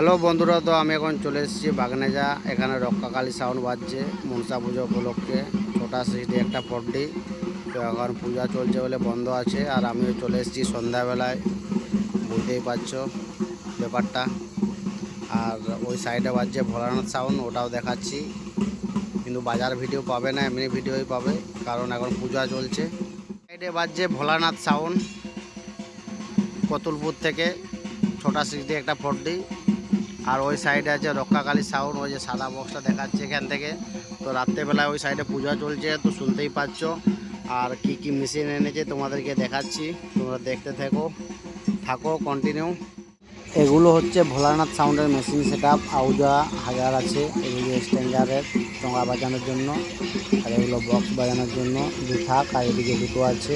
Hello বন্ধুরা, তো আমি এখন চলে এসেছি বাগনেজা এখানে রক্ষাকালী সাউন্ড বাজছে, মনসা পুজো উপলক্ষে। ছোটা সিটি একটা পড্ডি তো এখন পূজা চলছে বলে বন্ধ আছে, আর আমিও চলে এসেছি সন্ধ্যাবেলায়। বুঝতেই পারছ ব্যাপারটা। আর ওই সাইডে বাজছে ভোলানাথ সাউন্ড ওটাও দেখাচ্ছি। কিন্তু বাজার ভিডিও পাবে না, এমনি ভিডিওই পাবে, কারণ এখন পূজা চলছে। সাইডে বাজছে ভোলানাথ সাউন্ড কতুলপুর থেকে। ছোটা সিটি একটা পড্ডি আর ওই সাইডে আছে রক্ষাকালী সাউন্ড, ওই যে সাদা বক্সটা দেখাচ্ছে এখান থেকে। তো রাত্রেবেলায় ওই সাইডে পূজা চলছে, তো শুনতেই পাচ্ছ। আর কি কি মেশিন এনেছে তোমাদেরকে দেখাচ্ছি। তোমরা দেখতে থাকো থাকো কন্টিনিউ এগুলো হচ্ছে ভোলানাথ সাউন্ডের মেশিন সেট আপ আউজা হাজার আছে এগুলো স্ট্যান্ডার্ডের চোঙা বাজানোর জন্য। আর এগুলো বক্স বাজানোর জন্য। দু থাক, আর এদিকে দুটো আছে।